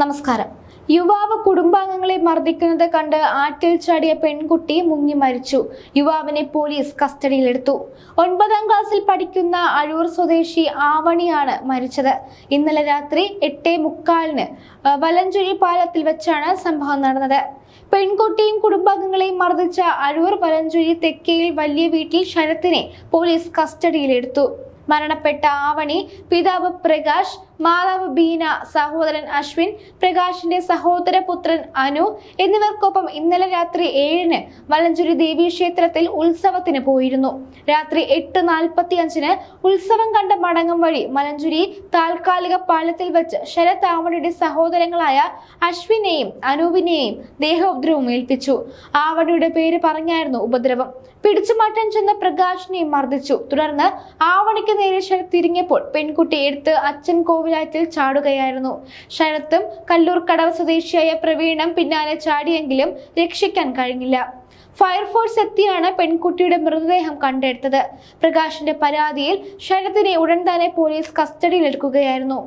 നമസ്കാരം. യുവാവ് കുടുംബാംഗങ്ങളെ മർദ്ദിക്കുന്നത് കണ്ട് ആറ്റിൽ ചാടിയ പെൺകുട്ടി മുങ്ങി മരിച്ചു. യുവാവിനെ പോലീസ് കസ്റ്റഡിയിലെടുത്തു. ഒൻപതാം ക്ലാസ്സിൽ പഠിക്കുന്ന അഴൂർ സ്വദേശി ആവണിയാണ് മരിച്ചത്. ഇന്നലെ രാത്രി എട്ടേ മുക്കാലിന് വലഞ്ചുഴി പാലത്തിൽ വെച്ചാണ് സംഭവം നടന്നത്. പെൺകുട്ടിയും കുടുംബാംഗങ്ങളെയും മർദ്ദിച്ച അഴൂർ വലഞ്ചുഴി തെക്കേയിൽ വലിയ വീട്ടിൽ ശരത്തിനെ പോലീസ് കസ്റ്റഡിയിലെടുത്തു. മരണപ്പെട്ട ആവണി പിതാവ് പ്രകാശ് മാതാവ് ബീന സഹോദരൻ അശ്വിൻ പ്രകാശിന്റെ സഹോദര പുത്രൻ അനു എന്നിവർക്കൊപ്പം ഇന്നലെ രാത്രി ഏഴിന് വലഞ്ചുരി ദേവീ ക്ഷേത്രത്തിൽ ഉത്സവത്തിന് പോയിരുന്നു. രാത്രി എട്ട് നാൽപ്പത്തി അഞ്ചിന് ഉത്സവം കണ്ട മടങ്ങും വഴി മലഞ്ചുരി താൽക്കാലിക പാലത്തിൽ വെച്ച് ശരത് ആവണിയുടെ സഹോദരങ്ങളായ അശ്വിനെയും അനുവിനെയും ദേഹോപദ്രവം ഏൽപ്പിച്ചു. ആവണിയുടെ പേര് പറഞ്ഞായിരുന്നു ഉപദ്രവം. പിടിച്ചുമാറ്റാൻ ചെന്ന പ്രകാശിനെയും മർദ്ദിച്ചു. തുടർന്ന് ആവണിക്ക് നേരെ ശരത് തിരിഞ്ഞപ്പോൾ പെൺകുട്ടി എടുത്ത് അച്ഛൻ കോവിലായത്തിൽ ചാടുകയായിരുന്നു. ശരത്തും കല്ലൂർക്കടവ് സ്വദേശിയായ പ്രവീണും പിന്നാലെ ചാടിയെങ്കിലും രക്ഷിക്കാൻ കഴിഞ്ഞില്ല. ഫയർഫോഴ്സ് എത്തിയാണ് പെൺകുട്ടിയുടെ മൃതദേഹം കണ്ടെടുത്തത്. പ്രകാശിന്റെ പരാതിയിൽ ശരത്തിനെ ഉടൻ തന്നെ പോലീസ് കസ്റ്റഡിയിലെടുക്കുകയായിരുന്നു.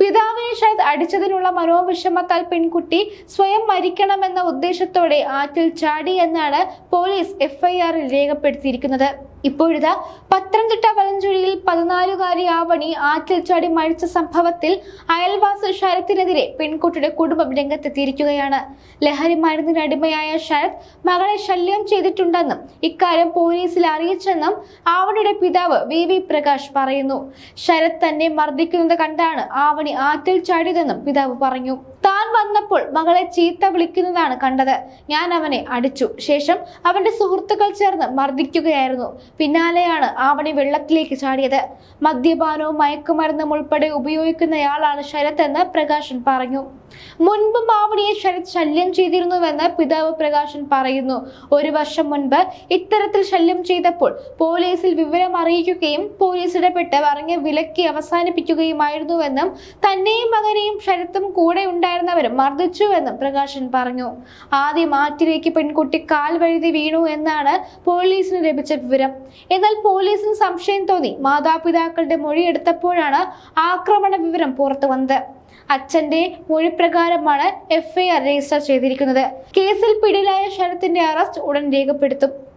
പിതാവിനെ ശരത് അടിച്ചതിനുള്ള മനോവിഷമത്താൽ പെൺകുട്ടി സ്വയം മരിക്കണമെന്ന ഉദ്ദേശത്തോടെ ആറ്റിൽ ചാടി എന്നാണ് പോലീസ് എഫ്ഐആറിൽ രേഖപ്പെടുത്തിയിരിക്കുന്നത്. ഇപ്പോഴിതാ പത്തനംതിട്ട വലഞ്ചുഴിയിൽ പതിനാലുകാരി ആവണി ആറ്റിൽ ചാടി മരിച്ച സംഭവത്തിൽ അയൽവാസ ശരത്തിനെതിരെ പെൺകുട്ടിയുടെ കുടുംബം രംഗത്തെത്തിയിരിക്കുകയാണ്. ലഹരി മരുന്നിന് അടിമയായ ശരത് മകളെ ശല്യം ചെയ്തിട്ടുണ്ടെന്നും ഇക്കാര്യം പോലീസിൽ അറിയിച്ചെന്നും ആവണിയുടെ പിതാവ് വി പ്രകാശ് പറയുന്നു. ശരത് തന്നെ മർദ്ദിക്കുന്നത് കണ്ടാണ് ആവണി ആറ്റിൽ ചാടിയതെന്നും പിതാവ് പറഞ്ഞു. താൻ വന്നപ്പോൾ മകളെ ചീത്ത വിളിക്കുന്നതാണ് കണ്ടത്. ഞാൻ അവനെ അടിച്ചു. ശേഷം അവന്റെ സുഹൃത്തുക്കൾ ചേർന്ന് മർദ്ദിക്കുകയായിരുന്നു. പിന്നാലെയാണ് ആവണി വെള്ളത്തിലേക്ക് ചാടിയത്. മദ്യപാനവും മയക്കുമരുന്നും ഉൾപ്പെടെ ഉപയോഗിക്കുന്നയാളാണ് ശരത് എന്ന് പ്രകാശൻ പറഞ്ഞു. മുൻപും ആവണിയെ ശരത് ശല്യം ചെയ്തിരുന്നുവെന്ന് പിതാവ് പ്രകാശൻ പറയുന്നു. ഒരു വർഷം മുൻപ് ഇത്തരത്തിൽ ശല്യം ചെയ്തപ്പോൾ പോലീസിൽ വിവരം അറിയിക്കുകയും പോലീസ് ഇടപെട്ട് പറഞ്ഞ് വിലക്കി അവസാനിപ്പിക്കുകയുമായിരുന്നുവെന്നും തന്നെയും മകനെയും ശരത്തും കൂടെ ഉണ്ടായിരുന്നവരും മർദ്ദിച്ചു മർദ്ദിച്ചുവെന്നും പ്രകാശൻ പറഞ്ഞു. ആദ്യം ആറ്റിലേക്ക് പെൺകുട്ടി കാൽ വഴുതി വീണു എന്നാണ് പോലീസിന് ലഭിച്ച വിവരം. എന്നാൽ പോലീസിന് സംശയം തോന്നി. മാതാപിതാക്കളുടെ മൊഴി എടുത്തപ്പോഴാണ് ആക്രമണ വിവരം പുറത്തു വന്നത്. അച്ഛന്റെ മൊഴി പ്രകാരമാണ് എഫ്ഐആർ രജിസ്റ്റർ ചെയ്തിരിക്കുന്നത്. കേസിൽ പിടിയിലായ ശരത്തിന്റെ അറസ്റ്റ് ഉടൻ രേഖപ്പെടുത്തും.